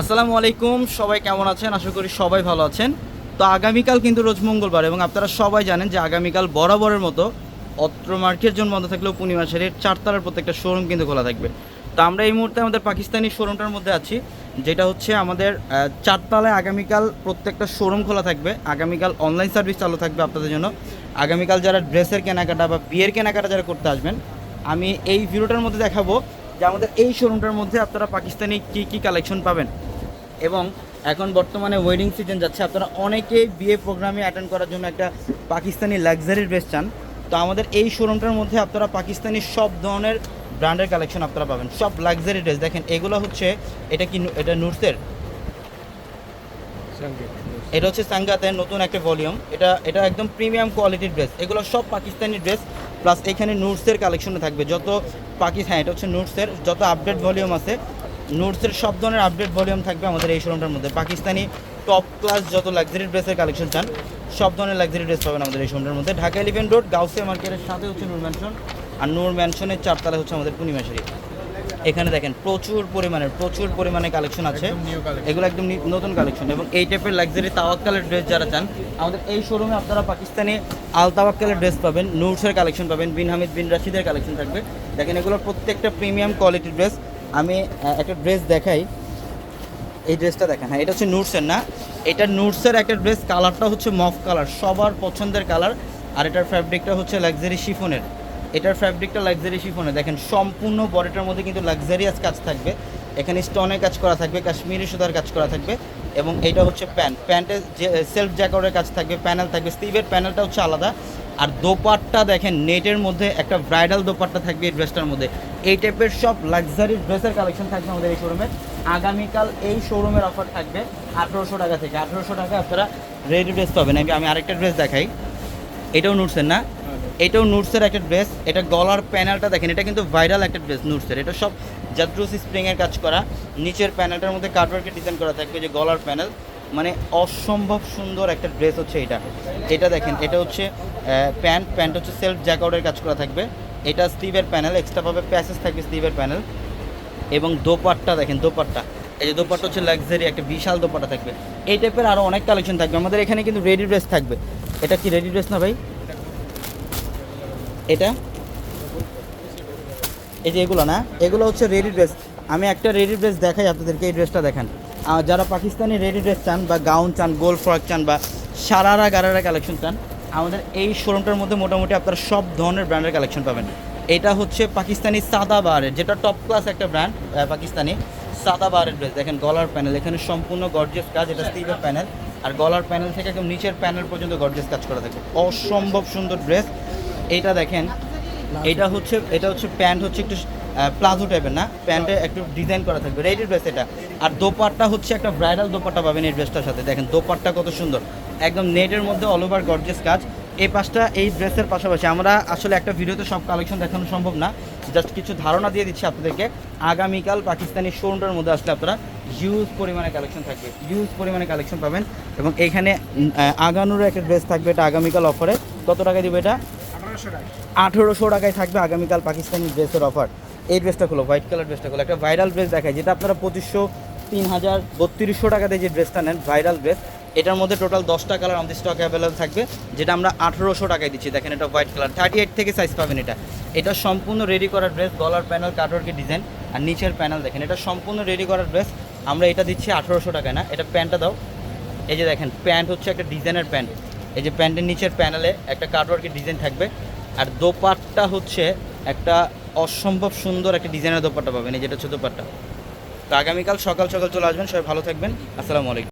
আসসালামু আলাইকুম, সবাই কেমন আছেন? আশা করি সবাই ভালো আছেন। তো আগামীকাল কিন্তু রোজ মঙ্গলবার এবং আপনারা সবাই জানেন যে আগামীকাল বরাবরের মতো অত্র মার্কের জন্য বন্ধ থাকলেও পূর্ণিমা শাড়ির চারতলার প্রত্যেকটা শোরুম কিন্তু খোলা থাকবে। তো আমরা এই মুহূর্তে আমাদের পাকিস্তানি শোরুমটার মধ্যে আছি, যেটা হচ্ছে আমাদের চারতলায় আগামীকাল প্রত্যেকটা শোরুম খোলা থাকবে। আগামীকাল অনলাইন সার্ভিস চালু থাকবে আপনাদের জন্য। আগামীকাল যারা ড্রেসের কেনাকাটা বা বিয়ের কেনাকাটা যারা করতে আসবেন, আমি এই ভিডিওটার মধ্যে দেখাবো যে আমাদের এই শোরুমটার মধ্যে আপনারা পাকিস্তানি কী কী কালেকশন পাবেন। এবং এখন বর্তমানে ওয়েডিং সিজন যাচ্ছে। আপনারা অনেকেই বিয়ে প্রোগ্রামে অ্যাটেন্ড করার জন্য একটা পাকিস্তানি লাক্সারি ড্রেস চান। তো আমাদের এই শোরুমটার মধ্যে আপনারা পাকিস্তানি সব ধরনের ব্র্যান্ডের কালেকশন আপনারা পাবেন। সব লাক্সারি ড্রেস দেখেন এগুলো হচ্ছে এটা কি এটা নুরসের? এটা হচ্ছে সাঙ্গাতের নতুন একটা ভলিউম এটা এটা একদম প্রিমিয়াম কোয়ালিটির ড্রেস এগুলো সব পাকিস্তানি ড্রেস প্লাস এখানে নুটসের কালেকশনে থাকবে। যত পাকিস্তান হ্যাঁ এটা হচ্ছে নুটসের যত আপডেট ভলিউম আছে নুটসের সব ধরনের আপডেট ভলিউম থাকবে আমাদের এই শোরুমটার মধ্যে। পাকিস্তানি টপ ক্লাস যত লাক্সারি ড্রেসের কালেকশন চান সব ধরনের লাক্সারি ড্রেস পাবেন আমাদের এই শোরুমটার মধ্যে। ঢাকা ইলেভেন রোড গাউসিয়া মার্কেটের সাথে হচ্ছে নূর ম্যানশন আর নূর ম্যানশনের চারতলা হচ্ছে আমাদের পূর্ণিমাশারি এখানে দেখেন প্রচুর পরিমাণের প্রচুর পরিমাণে কালেকশন আছে। এগুলো একদম নতুন কালেকশন এবং এই টাইপের লাক্সারি তাওয়াক্কালের ড্রেস যারা চান আমাদের এই শোরুমে আপনারা পাকিস্তানি আল তাওয়াক্কালের ড্রেস পাবেন নুটসের কালেকশন পাবেন বিন হামিদ বিন রাশিদের কালেকশন থাকবে। দেখেন এগুলোর প্রত্যেকটা প্রিমিয়াম কোয়ালিটির ড্রেস আমি একটা ড্রেস দেখাই। এই ড্রেসটা দেখেন হ্যাঁ এটা হচ্ছে নুটসের না? এটা নুটসের একটা ড্রেস কালারটা হচ্ছে মফ কালার সবার পছন্দের কালার আর এটার ফ্যাব্রিকটা হচ্ছে লাক্সারি শিফনের এটার ফ্যাব্রিকটা লাক্সারি শিফনের দেখেন, সম্পূর্ণ বডিটার মধ্যে কিন্তু লাক্সারিয়াস কাজ থাকবে। এখানে স্টোনের কাজ করা থাকবে, কাশ্মীরি সুতার কাজ করা থাকবে, এবং এটা হচ্ছে প্যান্ট প্যান্টের যে সেলফ জ্যাকেটের কাজ থাকবে প্যানেল থাকবে স্লিভের প্যানেলটা হচ্ছে আলাদা। আর দোপাট্টা দেখেন, নেটের মধ্যে একটা ব্রাইডাল দোপাট্টা থাকবে এই ড্রেসটার মধ্যে। এই টাইপের সব লাক্সারি ড্রেসের কালেকশন থাকবে আমাদের এই শোরুমে আগামীকাল এই শোরুমের অফার থাকবে আঠেরোশো টাকা থেকে। আঠেরোশো টাকা আপনারা রেডি ড্রেস পাবেন। আমি আমি আরেকটা ড্রেস দেখাই? এটাও নুটসের না? এটাও নুটসের একটা ড্রেস এটা গলার প্যানেলটা দেখেন, এটা কিন্তু ভাইরাল একটা ড্রেস নুটসের এটা সব জাদ্রুস স্প্রিংয়ের কাজ করা। নিচের প্যানেলটার মধ্যে কাটওয়ার্কের ডিজাইন করা থাকবে যে গলার প্যানেল মানে অসম্ভব সুন্দর একটা ড্রেস হচ্ছে এটা। এটা দেখেন, এটা হচ্ছে প্যান্ট প্যান্ট হচ্ছে সেলফ জ্যাকআউটের কাজ করা থাকবে। এটা স্টিভের প্যানেল এক্সট্রাভাবে প্যাসেজ থাকবে স্টিভের প্যানেল এবং দোপাট্টা দেখেন, দোপাট্টা। এই যে দোপাট্টা হচ্ছে লাক্সারি একটা বিশাল দোপাট্টা থাকবে। এই টাইপের আরও অনেক কালেকশন থাকবে। আমাদের এখানে কিন্তু রেডি ড্রেস থাকবে। এটা কি রেডি ড্রেস না ভাই? এটা? এই যে এগুলো না? এগুলো হচ্ছে রেডি ড্রেস আমি একটা রেডি ড্রেস দেখাই, আপনাদেরকে এই ড্রেসটা দেখান। যারা পাকিস্তানি রেডি ড্রেস চান বা গাউন চান গোল ফ্রক চান বা সারারা গারারা কালেকশন চান, আমাদের এই শোরুমটার মধ্যে মোটামুটি আপনারা সব ধরনের ব্র্যান্ডের কালেকশন পাবেন। এটা হচ্ছে পাকিস্তানি সাদা বারের, যেটা টপ ক্লাস একটা ব্র্যান্ড পাকিস্তানি সাদা বারের ড্রেস দেখেন গলার প্যানেল এখানে সম্পূর্ণ গর্জিয়াস কাজ, এটা স্টিভের প্যানেল আর গলার প্যানেল থেকে একদম নিচের প্যানেল পর্যন্ত গর্জিয়াস কাজ করা থাকে অসম্ভব সুন্দর ড্রেস এটা দেখেন, এটা হচ্ছে এটা হচ্ছে প্যান্ট হচ্ছে একটু প্লাজো টাইপের না প্যান্টে একটু ডিজাইন করা থাকবে। রেডি ড্রেস এটা। আর দোপাট্টা হচ্ছে একটা ব্রাইডাল দোপাট্টা পাবেন এই ড্রেসটার সাথে। দেখেন দোপাট্টা কত সুন্দর। একদম নেটের মধ্যে অল ওভার গর্জিয়াস কাজ। এই পাশটা এই ড্রেসের পাশাপাশি আমরা আসলে একটা ভিডিওতে সব কালেকশন দেখানো সম্ভব না। জাস্ট কিছু ধারণা দিয়ে দিচ্ছি আপনাদেরকে। আগামীকাল পাকিস্তানি শোরুমটার মধ্যে আসলে আপনারা হিউজ পরিমাণে কালেকশন থাকবে। হিউজ পরিমাণে কালেকশন পাবেন। এবং এখানে আগানোর একটা ড্রেস থাকবে এটা আগামীকাল অফারে কত টাকা দিবে এটা? আঠেরোশো টাকায়। থাকবে আগামীকাল পাকিস্তানি ড্রেসের অফার এই ড্রেসটা খুলো হোয়াইট কালার ড্রেসটা খুলো। একটা ভাইরাল ড্রেস দেখায় যেটা আপনারা পঁচিশশো তিন হাজার বত্রিশশো টাকাতে যে ড্রেসটা নেন ভাইরাল ড্রেস এটার মধ্যে টোটাল দশটা কালার আমাদের স্টক অ্যাভেলেবল থাকবে, যেটা আমরা আঠেরোশো টাকায় দিচ্ছি। দেখেন এটা হোয়াইট কালার থার্টি এইট থেকে সাইজ পাবেন এটা। এটা সম্পূর্ণ রেডি করা ড্রেস গলার প্যানেল কাটওয়ার্কের ডিজাইন আর নিচের প্যানেল দেখেন। এটা সম্পূর্ণ রেডি করা ড্রেস আমরা এটা দিচ্ছি আঠেরোশো টাকায় না, এটা প্যান্টটা দাও। এই যে দেখেন, প্যান্ট হচ্ছে একটা ডিজাইনের প্যান্ট। এই যে প্যান্টের নিচের প্যানেলে একটা কাটওয়ার্কের ডিজাইন থাকবে। আর দোপাট্টা হচ্ছে একটা অসম্ভব সুন্দর একটা ডিজাইনের দোপাট্টা পাবেন। এই যেটা হচ্ছে দোপাট্টা। তো আগামীকাল সকাল সকাল চলে আসবেন, সবাই ভালো থাকবেন। আসসালামু আলাইকুম।